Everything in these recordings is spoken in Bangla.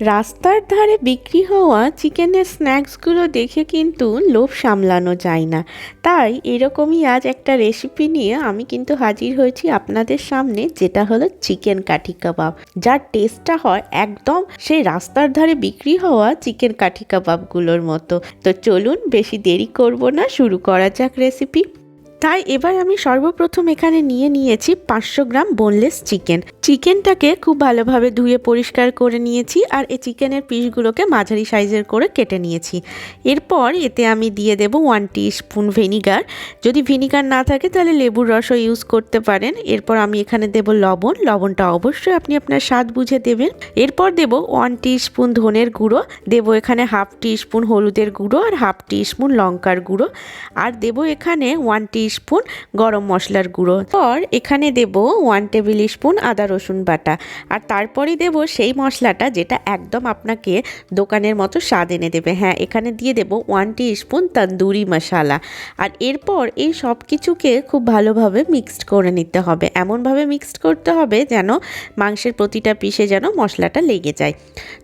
রাস্তার ধারে বিক্রি হওয়া চিকেনের স্ন্যাক্সগুলো দেখে কিন্তু লোভ সামলানো যায় না। তাই এরকমই আজ একটা রেসিপি নিয়ে আমি কিন্তু হাজির হয়েছি আপনাদের সামনে, যেটা হলো চিকেন কাঠি কাবাব। যার টেস্টটা হয় একদম সেই রাস্তার ধারে বিক্রি হওয়া চিকেন কাঠি কাবাবগুলোর মতো। তো চলুন বেশি দেরি করব না, শুরু করা যাক রেসিপি তাই এবার আমি সর্বপ্রথম এখানে নিয়ে নিয়েছি পাঁচশো গ্রাম বোনলেস চিকেন চিকেনটাকে খুব ভালোভাবে ধুয়ে পরিষ্কার করে নিয়েছি আর এই চিকেনের পিসগুলোকে মাঝারি সাইজের করে কেটে নিয়েছি। এরপর এতে আমি দিয়ে দেব ওয়ান স্পুন ভিনিগার যদি ভিনিগার না থাকে তাহলে লেবুর রসও ইউজ করতে পারেন। এরপর আমি এখানে দেব লবণ। লবণটা অবশ্যই আপনি আপনার স্বাদ বুঝে দেবেন। এরপর দেব ওয়ান স্পুন ধনের গুঁড়ো। দেব এখানে হাফ স্পুন হলুদের গুঁড়ো আর হাফ স্পুন লঙ্কার গুঁড়ো। আর দেব এখানে ওয়ান স্পুন গরম মশলার গুঁড়ো। পর এখানে দেব ওয়ান টেবিল স্পুন আদা রসুন বাটা। আর তারপরে দেব সেই মশলাটা যেটা একদম আপনাকে দোকানের মতো স্বাদ এনে দেবে। হ্যাঁ এখানে দিয়ে দেব one teaspoon tandoori masala. আর এরপর এই সব কিছুকে খুব ভালোভাবে মিক্সড করে নিতে হবে। এমনভাবে মিক্সড করতে হবে যেন মাংসের প্রতিটা পিসে যেন মশলাটা লেগে যায়।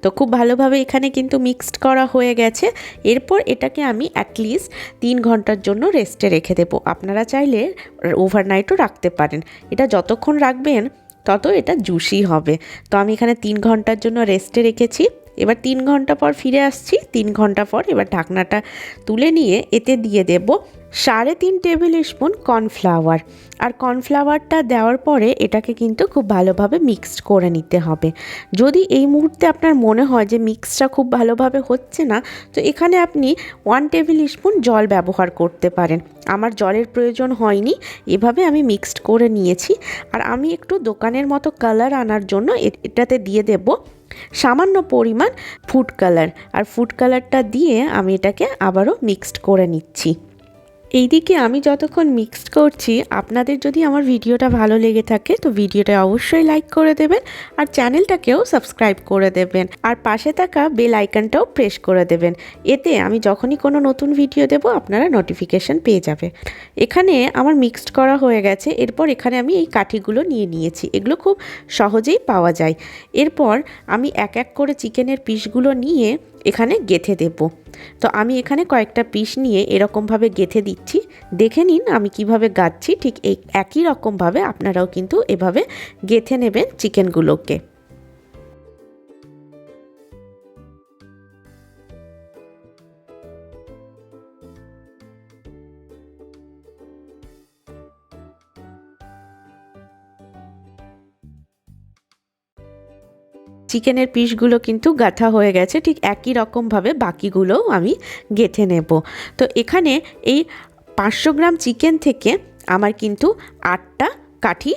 তো খুব ভালোভাবে এখানে কিন্তু মিক্সড করা হয়ে গেছে। এরপর এটাকে আমি অ্যাটলিস্ট তিন ঘণ্টার জন্য রেস্টে রেখে দেবো। আপনারা চাইলে ওভারনাইটও রাখতে পারেন। এটা যতক্ষণ রাখবেন তত এটা জুসি হবে। তো আমি এখানে তিন ঘণ্টার জন্য রেস্টে রেখেছি। এবার তিন ঘণ্টা পর ফিরে আসছি। তিন ঘণ্টা পর এবার ঢাকনাটা তুলে নিয়ে এতে দিয়ে দেব। সাড়ে তিন টেবিল স্পুন কর্নফ্লাওয়ার। আর কর্নফ্লাওয়ারটা দেওয়ার পরে এটাকে কিন্তু খুব ভালোভাবে মিক্সড করে নিতে হবে। যদি এই মুহূর্তে আপনার মনে হয় যে মিক্সটা খুব ভালোভাবে হচ্ছে না, তো এখানে আপনি ওয়ান টেবিল স্পুন জল ব্যবহার করতে পারেন। আমার জলের প্রয়োজন হয়নি, এভাবে আমি মিক্সড করে নিয়েছি। আর আমি একটু দোকানের মতো কালার আনার জন্য এটাতে দিয়ে দেব সামান্য পরিমাণ ফুড কালার। আর ফুড কালারটা দিয়ে আমি এটাকে আবারও মিক্সড করে নিচ্ছি। এইদিকে আমি যতক্ষণ মিক্সড করছি, আপনাদের যদি আমার ভিডিওটা ভালো লেগে থাকে, তো ভিডিওটা অবশ্যই লাইক করে দেবেন আর চ্যানেলটাকেও সাবস্ক্রাইব করে দেবেন। আর পাশে থাকা বেল আইকনটাও প্রেস করে দেবেন। এতে আমি যখনই কোনো নতুন ভিডিও দেব, আপনারা নোটিফিকেশন পেয়ে যাবে। এখানে আমার মিক্সড করা হয়ে গেছে। এরপর এখানে আমি এই কাঠিগুলো নিয়ে নিয়েছি। এগুলো খুব সহজেই পাওয়া যায়। এরপর আমি এক এক করে চিকেনের পিসগুলো নিয়ে এখানে গেথে দেব। তো আমি এখানে কয়েকটা পিস নিয়ে এরকমভাবে গেথে দিচ্ছি। দেখে নিন আমি কীভাবে গাচ্ছি ঠিক এই একই রকমভাবে আপনারাও কিন্তু এভাবে গেথে নেবেন চিকেনগুলোকে। চিকেনের পিসগুলো কিন্তু গাঁথা হয়ে গেছে, ঠিক একই রকমভাবে বাকিগুলোও আমি গেঁথে নেব। তো এখানে এই পাঁচশো গ্রাম চিকেন থেকে আমার কিন্তু আটটা কাঠি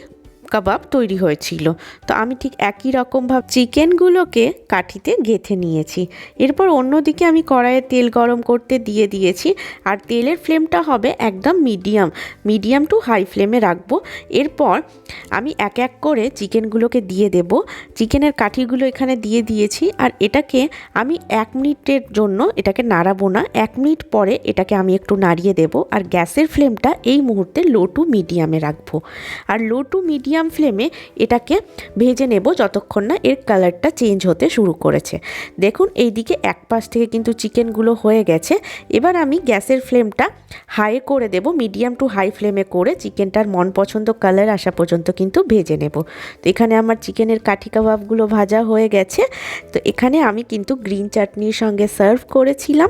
কাবাব তৈরি হয়েছিল। তো আমি ঠিক একই রকমভাবে চিকেনগুলোকে কাঠিতে গেথে নিয়েছি। এরপর অন্যদিকে আমি কড়াইয়ে তেল গরম করতে দিয়ে দিয়েছি আর তেলের ফ্লেমটা হবে একদম মিডিয়াম। মিডিয়াম টু হাই ফ্লেমে রাখব। এরপর আমি এক এক করে চিকেনগুলোকে দিয়ে দেব। চিকেনের কাঠিগুলো এখানে দিয়ে দিয়েছি আর এটাকে আমি এক মিনিটের জন্য এটাকে নাড়াবো না। এক মিনিট পরে এটাকে আমি একটু নাড়িয়ে দেব। আর গ্যাসের ফ্লেমটা এই মুহূর্তে লো টু মিডিয়ামে রাখব। আর লো টু মিডিয়াম ফ্লেমে এটাকে ভেজে নেব যতক্ষণ না এর কালারটা চেঞ্জ হতে শুরু করেছে। দেখুন, এইদিকে এক পাশ থেকে কিন্তু চিকেনগুলো হয়ে গেছে। এবার আমি গ্যাসের ফ্লেমটা হাই করে দেব, মিডিয়াম টু হাই ফ্লেমে করে চিকেনটার মন পছন্দ কালার আসা পর্যন্ত কিন্তু ভেজে নেব। তো এখানে আমার চিকেনের কাঠি কাবাবগুলো ভাজা হয়ে গেছে। তো এখানে আমি কিন্তু গ্রিন চাটনির সঙ্গে সার্ভ করেছিলাম।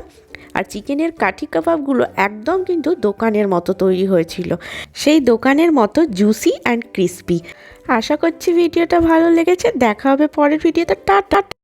আর চিকেনের কাঠি কাবাবগুলো একদম কিন্তু দোকানের মতো তৈরি হয়েছিল। সেই দোকানের মতো জুসি অ্যান্ড ক্রিস্পি। আশা করছি ভিডিওটা ভালো লেগেছে। দেখা হবে পরের ভিডিওতে। টাটা